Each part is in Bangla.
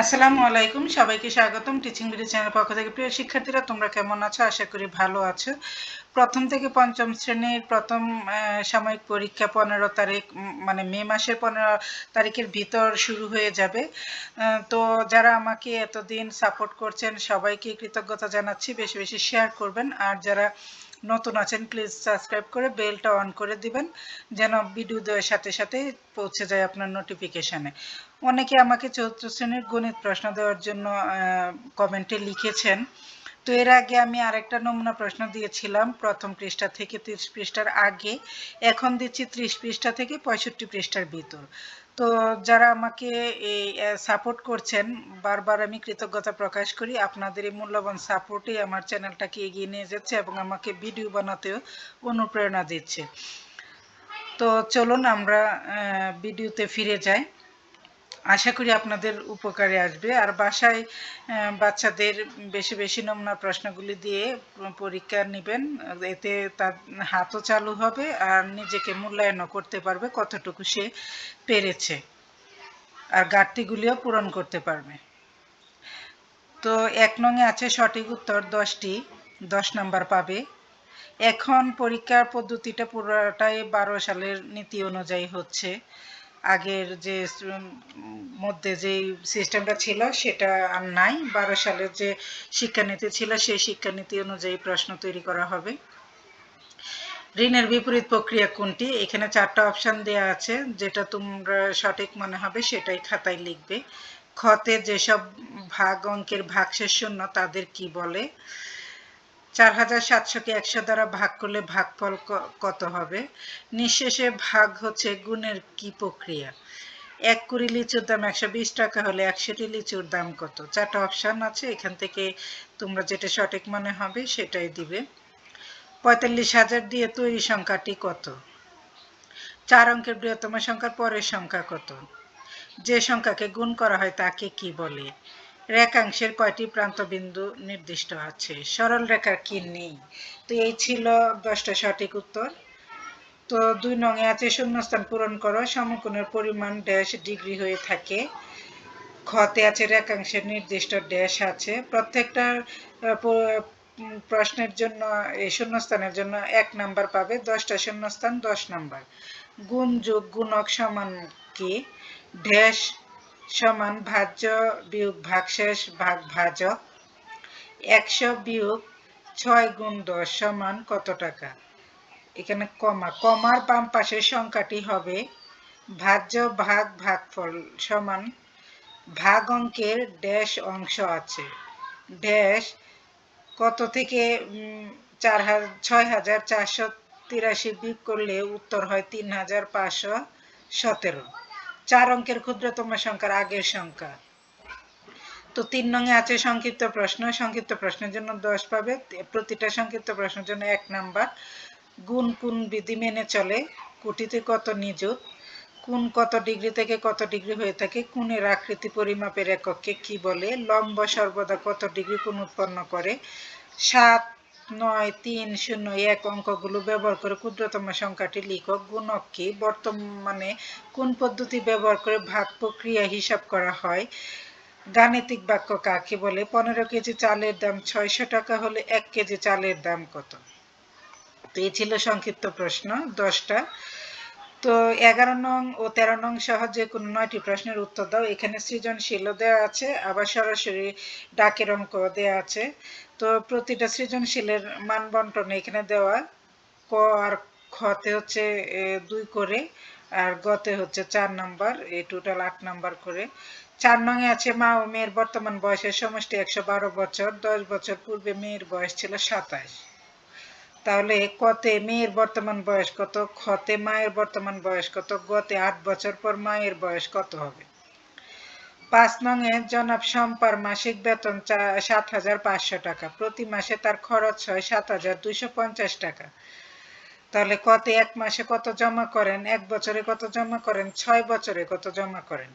আসসালামু আলাইকুম, সবাইকে স্বাগতম টিচিং বিডি চ্যানেল পক্ষ থেকে। প্রিয় শিক্ষার্থীরা, তোমরা কেমন আছো? আশা করি ভালো আছো। প্রথম থেকে পঞ্চম শ্রেণির প্রথম সাময়িক পরীক্ষা পনেরো তারিখ মানে মে মাসের পনেরো তারিখের ভিতর শুরু হয়ে যাবে। তো যারা আমাকে এতদিন সাপোর্ট করছেন, সবাইকে কৃতজ্ঞতা জানাচ্ছি। বেশি বেশি শেয়ার করবেন। আর যারা নতুন আছেন প্লিজ সাবস্ক্রাইব করে বেলটা অন করে দিবেন, যেন ভিডিও দেওয়ার সাথে সাথে পৌঁছে যায় আপনার নোটিফিকেশানে অনেকে আমাকে চতুর্থ শ্রেণির গণিত প্রশ্ন দেওয়ার জন্য কমেন্টে লিখেছেন। তো এর আগে আমি আরেকটা নমুনা প্রশ্ন দিয়েছিলাম, প্রথম পৃষ্ঠা থেকে তিরিশ পৃষ্ঠার আগে। এখন দিচ্ছি ত্রিশ পৃষ্ঠা থেকে পঁয়ষট্টি পৃষ্ঠার ভিতর। তো যারা আমাকে এই সাপোর্ট করছেন, বারবার আমি কৃতজ্ঞতা প্রকাশ করি। আপনাদের এই মূল্যবান সাপোর্টই আমার চ্যানেলটাকে এগিয়ে নিয়ে যাচ্ছে এবং আমাকে ভিডিও বানাতেও অনুপ্রেরণা দিচ্ছে। তো চলুন আমরা ভিডিওতে ফিরে যাই। আশা করি আপনাদের উপকারে আসবে। আর বাসায় বাচ্চাদের বেশি বেশি নমুনা প্রশ্নগুলি দিয়ে পরীক্ষা নেবেন। এতে তার হাতও চালু হবে আর নিজেকে মূল্যায়নও করতে পারবে কতটুকু সে পেরেছে। আর ঘাটতিগুলিও পূরণ করতে পারবে। তো এক নঙে আছে সঠিক উত্তর, দশটি, দশ নাম্বার পাবে। এখন পরীক্ষার পদ্ধতিটা পুরোটাই বারো সালের নীতি অনুযায়ী হচ্ছে। আগের যে মধ্যে যে সিস্টেমটা ছিল, সেটা আর নাই। বারো সালের যে শিক্ষানীতি ছিল, সেই শিক্ষানীতি অনুযায়ী প্রশ্ন তৈরি করা হবে। ঋণের বিপরীত প্রক্রিয়া কোনটি? এখানে চারটা অপশান দেওয়া আছে। যেটা তোমরা সঠিক মনে হবে, সেটাই খাতায় লিখবে। খতে যেসব ভাগ অঙ্কের ভাগশেষ শূন্য, তাদের কি বলে? চার হাজার সাতশোকে একশো দ্বারা ভাগ করলে ভাগফল কত হবে? নিঃশেষে ভাগ হচ্ছে গুণের কি প্রক্রিয়া? এক কুড়ি লিচুর দাম একশো বিশ টাকা হলে একশোটি লিচুর দাম কত? চারটা অপশন আছে, এখান থেকে তোমরা যেটা সঠিক মনে হবে সেটাই দিবে। পঁয়তাল্লিশ হাজার দিয়ে তৈরি সংখ্যাটি কত? চার অঙ্কের বৃহত্তম সংখ্যার পরের সংখ্যা কত? যে সংখ্যাকে গুণ করা হয় তাকে কি বলে? রেখাংশের কয়টি প্রান্তবিন্দু নির্দিষ্ট আছে? সরল রেখার কি নেই? তো এই ছিল দশটা সঠিক উত্তর। তো দুই নঙে আছে, শূন্যস্থান পূরণ করো, সমকোণের পরিমাণ ড্যাশ ডিগ্রি হয়ে থাকে। খতে আছে, রেখাংশের নির্দিষ্ট ড্যাশ আছে। প্রত্যেকটা প্রশ্নের জন্য, এই শূন্যস্থানের জন্য এক নাম্বার পাবে, দশটা শূন্যস্থান, দশ নাম্বার। গুণ যোগ, গুণক সমান কি? ড্যাশ সমান ভাজ্য বিয়োগ ভাগশেষ ভাগ ভাজক একশো বিয়োগ ছয় গুণ দশ সমান কত টাকা? এখানে কমা। কমার বাম পাশের সংখ্যাটি হবে ভাজ্য ভাগ ভাগফল সমান ভাগ অঙ্কের ড্যাশ অংশ আছে। ড্যাশ কত থেকে চার ছয় হাজার চারশো তিরাশি বিয়োগ করলে উত্তর হয় তিন হাজার পাঁচশো সতেরো। চার অঙ্কের ক্ষুদ্রতম সংখ্যার আগের সংখ্যা। তো তিন নঙে আছে সংক্ষিপ্ত প্রশ্ন। সংক্ষিপ্ত প্রশ্নের জন্য দশ পাবে। প্রতিটা সংক্ষিপ্ত প্রশ্নের জন্য এক নাম্বার। গুণ কোন বিধি মেনে চলে? কোটিতে কত নিযুত? কোন কত ডিগ্রি থেকে কত ডিগ্রি হয়ে থাকে? কোণের আকৃতি পরিমাপের এককে কি বলে? লম্ব সর্বদা কত ডিগ্রি কোণ উৎপন্ন করে? সাত নয়, তিন, শূন্য, এক অঙ্কগুলো ব্যবহার করে ক্ষুদ্রতম সংখ্যাটি লিখো। গুণককে বর্তমানে কোন পদ্ধতি ব্যবহার করে ভাগ প্রক্রিয়া হিসাব করা হয়? গাণিতিক বাক্য কাকে বলে? পনেরো কেজি চালের দাম ছয়শো টাকা হলে এক কেজি চালের দাম কত? তো এই ছিল সংক্ষিপ্ত প্রশ্ন। দশটা তো এগারো নং ও তেরো নং সহ যে কোনো নয়টি প্রশ্নের উত্তর দাও। এখানে সৃজনশীলও দেওয়া আছে, আবার সরাসরি ডাকের অঙ্ক দেওয়া আছে। তো প্রতিটা সৃজনশীলের মান বন্টন এখানে দেওয়া। ক আর খতে হচ্ছে দুই করে, আর গতে হচ্ছে চার নাম্বার এই টোটাল আট নাম্বার করে। চার নঙে আছে মা ও মেয়ের বর্তমান বয়সের সমষ্টি একশো বারো বছর, দশ বছর পূর্বে মেয়ের বয়স ছিল সাতাশ। তাহলে কতে মেয়ের বর্তমান বয়স কত? খতে মায়ের বর্তমান বয়স কত? গতে আট বছর পর মায়ের বয়স কত হবে? পাঁচ নঙে জনাব সম্পার মাসিক বেতন সাত হাজার পাঁচশো টাকা। প্রতি মাসে তার খরচ হয় সাত হাজার দুইশো পঞ্চাশ টাকা। তাহলে কতে এক মাসে কত জমা করেন? এক বছরে কত জমা করেন? ছয় বছরে কত জমা করেন?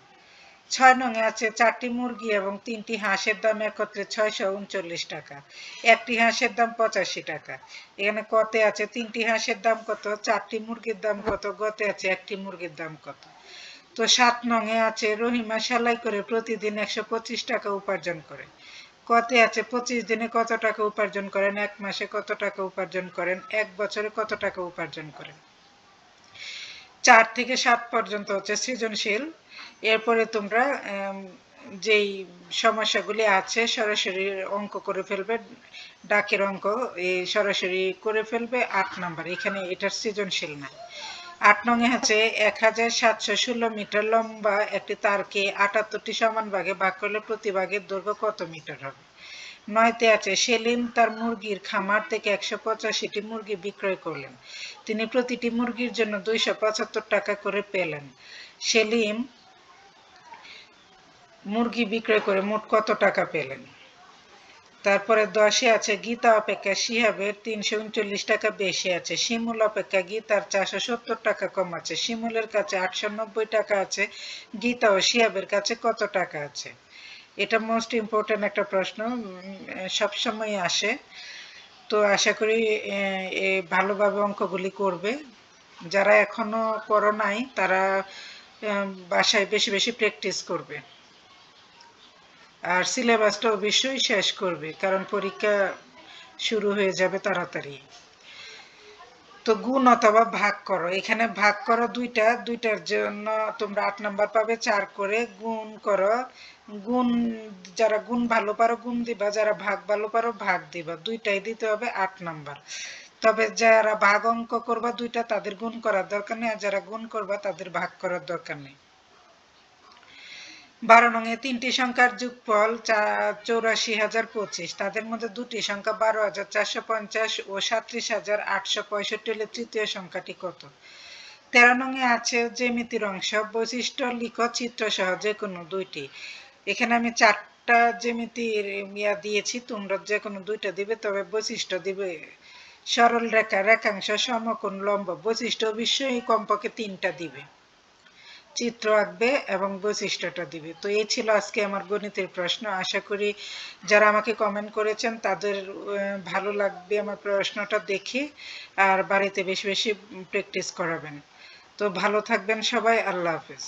ছয় নঙে আছে চারটি মুরগি এবং তিনটি হাঁসের দাম একত্রে ছয়শো উনচল্লিশ টাকা। একটি হাঁসের দাম পঁচাশি টাকা। এখানে কতে আছে তিনটি হাঁসের দাম কত, চারটি মুরগির দাম কত, গতে আছে একটি মুরগির দাম কত। তো সাত নঙে আছে রহিমা সেলাই করে প্রতিদিন একশো পঁচিশ টাকা উপার্জন করে। কতে আছে পঁচিশ দিনে কত টাকা উপার্জন করেন, এক মাসে কত টাকা উপার্জন করেন, এক বছরে কত টাকা উপার্জন করেন। চার থেকে সাত পর্যন্ত হচ্ছে সৃজনশীল। এরপরে তোমরা যেই সমস্যাগুলি আছে, সরাসরি অঙ্ক করে ফেলবে, ডাকের অঙ্ক এই সরাসরি করে ফেলবে, আট নাম্বার। এখানে এটার সৃজনশীল না। আট নঙে আছে এক হাজার সাতশো ষোলো মিটার লম্বা একটি তারকে আটাত্তরটি সমান ভাগে ভাগ করলে প্রতি ভাগের দৈর্ঘ্য কত মিটার হবে? নয়তে আছে, সেলিম তার মুরগির খামার থেকে একশো পঁচাশিটি মুরগি বিক্রয় করলেন। তিনি প্রতিটি মুরগির জন্য দুইশো পঁচাত্তর টাকা করে পেলেন। সেলিম মুরগি বিক্রয় করে মোট কত টাকা পেলেন? তারপরে দশে আছে গীতা অপেক্ষা শিহাবের তিনশো উনচল্লিশ টাকা, বেশি আছে শিমুল অপেক্ষা গীতার চারশো সত্তর টাকা কম আছে। শিমুলের কাছে আটশো নব্বই টাকা আছে, গীতা ও শিহাবের কাছে কত টাকা আছে? এটা মোস্ট ইম্পর্টেন্ট একটা প্রশ্ন সবসময় আসে। তো আশা করি ভালোভাবে অঙ্কগুলি করবে। যারা এখনও করো নাই, তারা বাসায় বেশি বেশি প্র্যাকটিস করবে। আর সিলেবাসটা অবশ্যই শেষ করবে, কারণ পরীক্ষা শুরু হয়ে যাবে তাড়াতাড়ি। তো গুণ অথবা ভাগ করো। এখানে ভাগ করো দুইটা, দুইটার জন্য তোমরা আট নাম্বার পাবে, চার করে গুণ করো। গুণ, যারা গুণ ভালো পারো গুণ দিবা, যারা ভাগ ভালো পারো ভাগ দিবা। দুইটাই দিতে হবে আট নাম্বার। তবে যারা ভাগ অঙ্ক করবা দুইটা, তাদের গুণ করার দরকার নেই, আর যারা গুণ করবা তাদের ভাগ করার দরকার নেই। বারো নঙে তিনটি সংখ্যার যুগফল চৌরাশি হাজার পঁচিশ। তাদের মধ্যে দুটি সংখ্যা বারো হাজার চারশো পঞ্চাশ ও সাত্রিশ হাজার আটশো পঁয়ষট্টি হলে তৃতীয় সংখ্যাটি কত? তেরো নঙে আছে জ্যামিতির অংশ, বৈশিষ্ট্য, লিখ, চিত্র সহ যে কোনো দুইটি। এখানে আমি চারটা জ্যামিতির ইয়া দিয়েছি, তোমরা যে কোনো দুইটা দিবে, তবে বৈশিষ্ট্য দিবে। সরল রেখা, রেখাংশ, সমকোণ, লম্ব, বৈশিষ্ট্য অবশ্যই কমপক্ষে তিনটা দিবে। চিত্র আঁকবে এবং বৈশিষ্ট্যটা দিবে। তো এই ছিল আজকে আমার গণিতের প্রশ্ন। আশা করি যারা আমাকে কমেন্ট করেছেন, তাদের ভালো লাগবে আমার প্রশ্নটা দেখে আর বাড়িতে বেশি বেশি প্র্যাকটিস করাবেন। তো ভালো থাকবেন সবাই। আল্লাহ হাফেজ।